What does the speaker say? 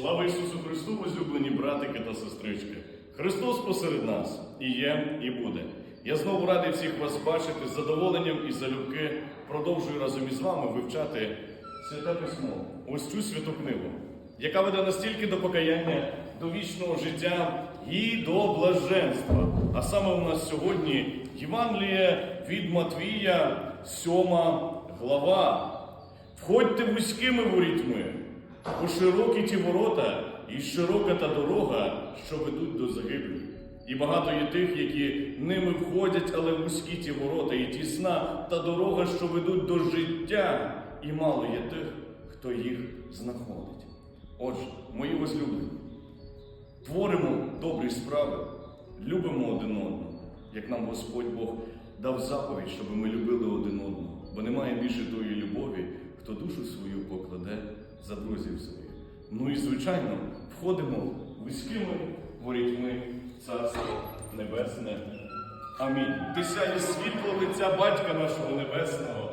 Слава Ісусу Христу, возлюблені братики та сестрички! Христос посеред нас і є, і буде. Я знову радий всіх вас бачити з задоволенням і залюбки продовжую разом із вами вивчати святе письмо, ось цю святу книгу, яка веде настільки до покаяння, до вічного життя і до блаженства. А саме у нас сьогодні Євангеліє від Матвія, сьома глава. Входьте вузькими ворітьми, бо широкі ті ворота, і широка та дорога, що ведуть до загиблі. І багато є тих, які ними входять, але вузькі ті ворота, і тісна та дорога, що ведуть до життя, і мало є тих, хто їх знаходить. Отже, мої возлюблені, творимо добрі справи, любимо один одного, як нам Господь Бог дав заповідь, щоб ми любили один одного, бо немає більше тої любові, хто душу свою покладе за друзів своїх. Ну і звичайно, входимо вузькими ворітьми Царство Небесне. Амінь. Ти сяє світло лиця Батька нашого Небесного,